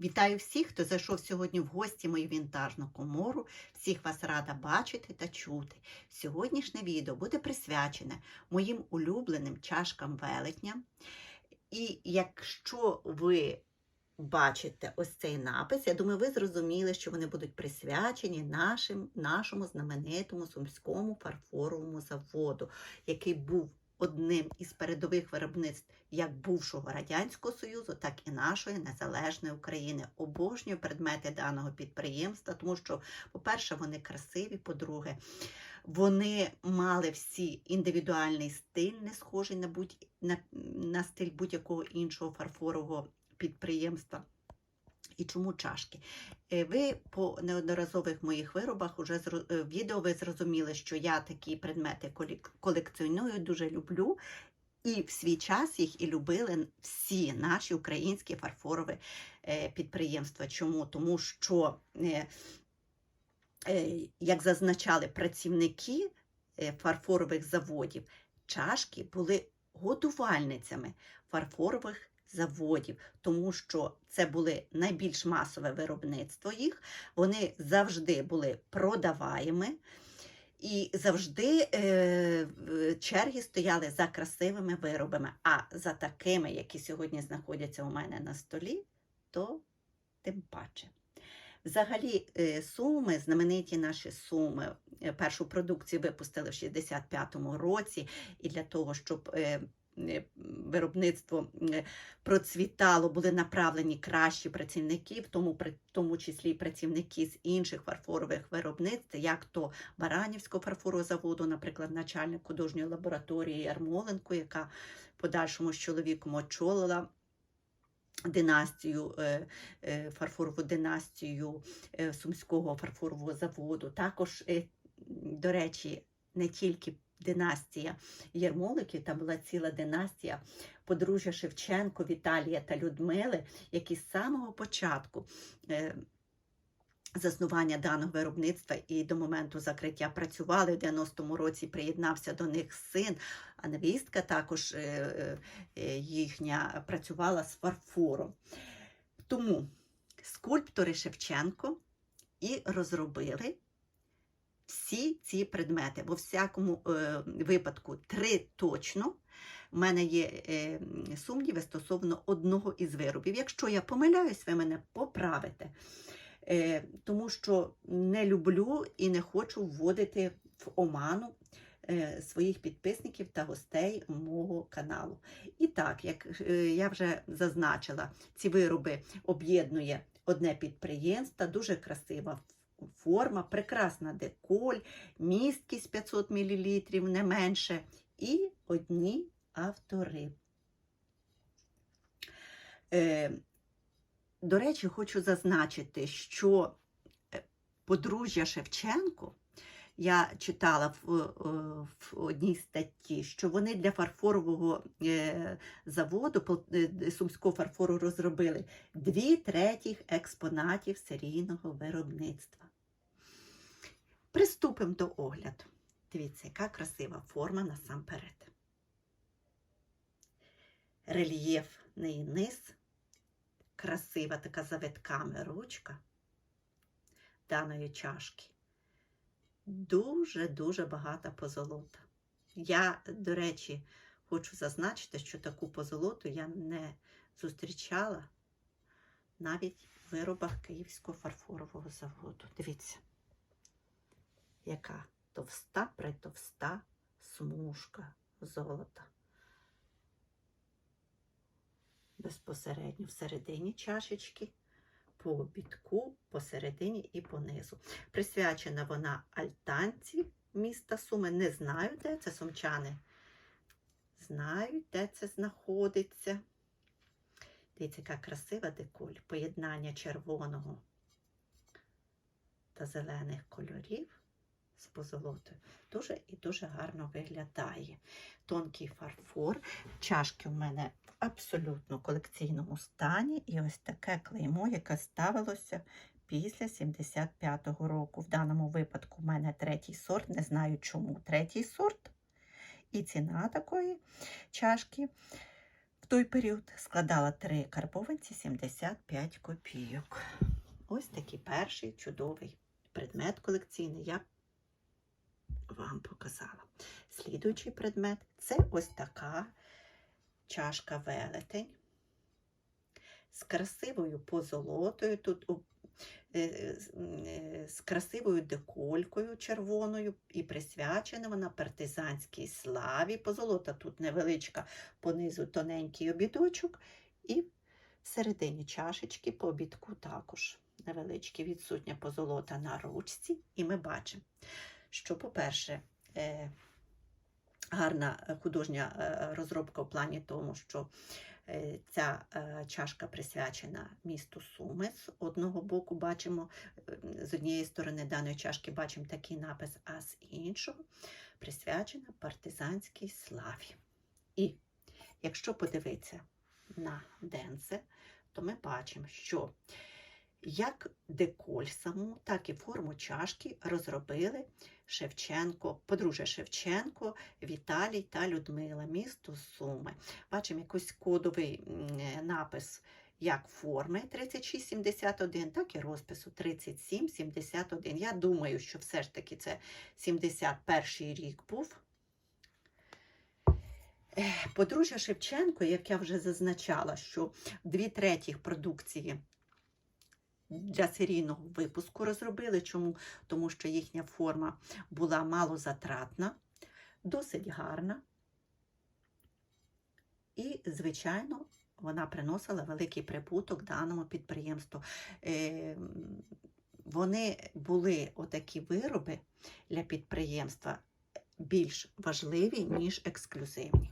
Вітаю всіх, хто зайшов сьогодні в гості мою вінтажну комору. Всіх вас рада бачити та чути. Сьогоднішнє відео буде присвячене моїм улюбленим чашкам велетня. І якщо ви бачите ось цей напис, я думаю, ви зрозуміли, що вони будуть присвячені нашим, нашому знаменитому сумському фарфоровому заводу, який був одним із передових виробництв як бувшого Радянського Союзу, так і нашої незалежної України. Обожнюю предмети даного підприємства, тому що, по-перше, вони красиві, по-друге, вони мали всі індивідуальний стиль, не схожий на, будь, на, на стиль будь-якого іншого фарфорового підприємства. І чому чашки? Е, Ви по неодноразових моїх виробах уже зро- е, відео ви зрозуміли, що я такі предмети колекціоную, дуже люблю. І в свій час їх і любили всі наші українські фарфорові е, підприємства. Чому? Тому що, як зазначали працівники фарфорових заводів, чашки були годувальницями фарфорових заводів, тому що це були найбільш масове виробництво їх. Вони завжди були продаваєми. І завжди е, черги стояли за красивими виробами. А за такими, які сьогодні знаходяться у мене на столі, то тим паче. Взагалі, е, суми, знамениті наші суми, е, першу продукцію випустили в 65-му році, і для того, щоб е, виробництво е, процвітало, були направлені кращі працівники, в тому, в тому числі працівники з інших фарфорових виробництв, як то Баранівського фарфорового заводу, наприклад, начальник художньої лабораторії Ярмоленко, яка подальшому з чоловіком очолила династію, е, е, фарфорову династію е, Сумського фарфорового заводу. Також, е, до речі, не тільки династія Єрмоликів, там була ціла династія подружжя Шевченко, Віталія та Людмили, які з самого початку. е, Заснування даного виробництва і до моменту закриття працювали в 90-му році. Приєднався до них син, а невістка також е, е, їхня працювала з фарфором. Тому скульптори Шевченко і розробили всі ці предмети. Во всякому е, випадку три точно. У мене є е, сумніви стосовно одного із виробів. Якщо я помиляюсь, ви мене поправите. Е, тому що не люблю і не хочу вводити в оману е, своїх підписників та гостей мого каналу. І так, як е, я вже зазначила, ці вироби об'єднує одне підприємство, дуже красива форма, прекрасна деколь, місткість 500 мл, не менше, і одні автори. Е, до речі, хочу зазначити, що е, подружжя Шевченко, я читала в, е, в одній статті, що вони для фарфорового е, заводу е, Сумського фарфору розробили дві третіх експонатів серійного виробництва. Приступимо до огляду. Дивіться, яка красива форма насамперед. Рельєфний низ красива така завитками ручка даної чашки. Дуже-дуже багата позолота. Я, до речі, хочу зазначити, що таку позолоту я не зустрічала навіть в виробах Київського фарфорового заводу. Дивіться, яка товста притовста смужка золота безпосередньо всередині чашечки, по бітку, посередині і понизу. Присвячена вона альтанці міста Суми. Не знаю, де це сумчани. Знають, де це знаходиться. Дивіться, яка красива деколь, поєднання червоного та зелених кольорів з позолотою. Дуже і дуже гарно виглядає. Тонкий фарфор. Чашки у мене в абсолютно колекційному стані. І ось таке клеймо, яке ставилося після 75-го року. В даному випадку в мене третій сорт, не знаю чому третій сорт. І ціна такої чашки в той період складала 3 карбованці 75 копійок. Ось такий перший чудовий предмет колекційний я вам показала. Слідуючий предмет це ось така чашка велетень з красивою позолотою. Тут е, е, з красивою деколькою червоною і присвячена вона партизанській славі. Позолота тут невеличка, понизу тоненький обідочок, і всередині чашечки по обідку також невеличкі відсутня позолота на ручці. І ми бачимо, що, по-перше, е, гарна художня е, розробка в плані тому, що е, ця чашка присвячена місту Суми. З одного боку бачимо, з однієї сторони даної чашки бачимо такий напис, а з іншого присвячена партизанській славі. І якщо подивитися на денце, то ми бачимо, що як деколь саму, так і форму чашки розробили Шевченко, подружжя Шевченко, Віталій та Людмила, місто Суми. Бачимо якийсь кодовий е, напис як форми 3671, так і розпису 3771. Я думаю, що все ж таки це 71 рік був. Подружжя Шевченко, як я вже зазначала, що дві третіх продукції для серійного випуску розробили. Чому? Тому що їхня форма була малозатратна, досить гарна. І, звичайно, вона приносила великий прибуток даному підприємству. Е, Вони були отакі вироби для підприємства більш важливі, ніж ексклюзивні.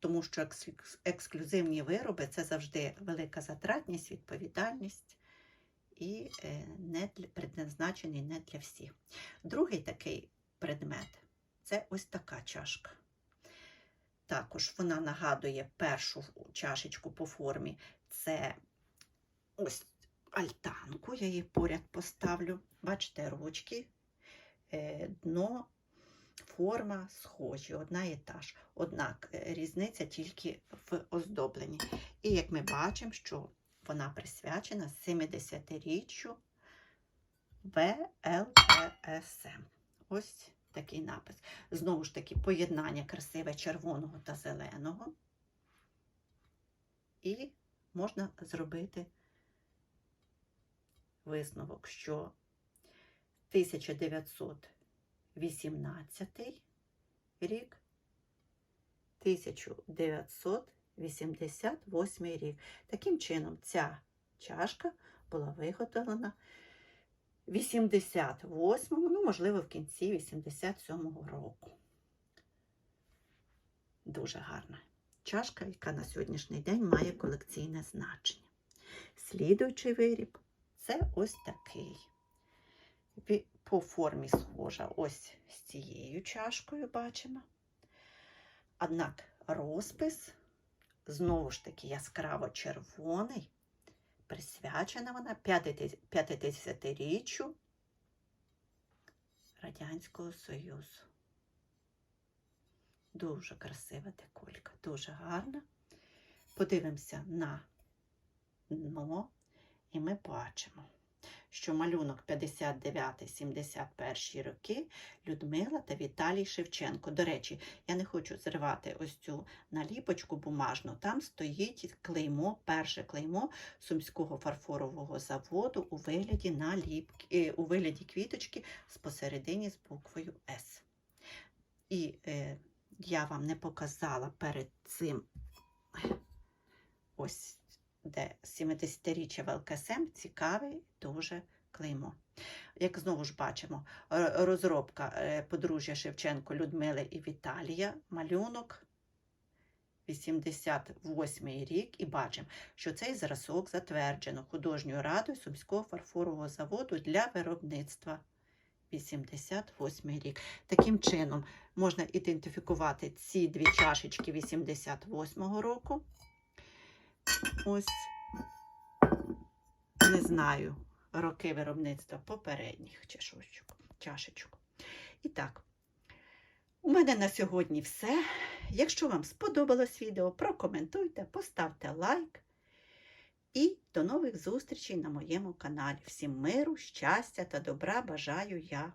Тому що ексклюзивні вироби це завжди велика затратність, відповідальність і е, не для, предназначений не для всіх. Другий такий предмет це ось така чашка. Також вона нагадує першу чашечку по формі. Це ось альтанку, я її поряд поставлю. Бачите, ручки, е, дно, форма схожі, одна і та ж. Однак е, різниця тільки в оздобленні. І як ми бачимо, що вона присвячена 70-річчю ВЛПСМ. Ось такий напис. Знову ж таки, поєднання красиве червоного та зеленого. І можна зробити висновок, що 1918 рік, 1988 рік. Таким чином, ця чашка була виготовлена в 88-му, ну, можливо, в кінці 87-го року. Дуже гарна чашка, яка на сьогоднішній день має колекційне значення. Слідуючий виріб це ось такий. По формі схожа ось з цією чашкою бачимо. Однак розпис знову ж таки яскраво червоний, присвячена вона 50-річчю Радянського Союзу. Дуже красива деколька, дуже гарна. Подивимося на дно, і ми бачимо, що малюнок 59-71 роки Людмила та Віталій Шевченко. До речі, я не хочу зривати ось цю наліпочку бумажну. Там стоїть клеймо, перше клеймо Сумського фарфорового заводу у вигляді наліпки, е, у вигляді квіточки з посередині з буквою С. І е, я вам не показала перед цим ось де 70-річчя ВЛКСМ цікавий дуже клеймо. Як знову ж бачимо, розробка е, подружжя Шевченко Людмили і Віталія, малюнок 88 рік, і бачимо, що цей зразок затверджено художньою радою Сумського фарфорового заводу для виробництва 88 рік. Таким чином можна ідентифікувати ці дві чашечки 88 року. Ось не знаю роки виробництва попередніх чашочок, чашечок. І так, у мене на сьогодні все. Якщо вам сподобалось відео, прокоментуйте, поставте лайк. І до нових зустрічей на моєму каналі. Всім миру, щастя та добра бажаю я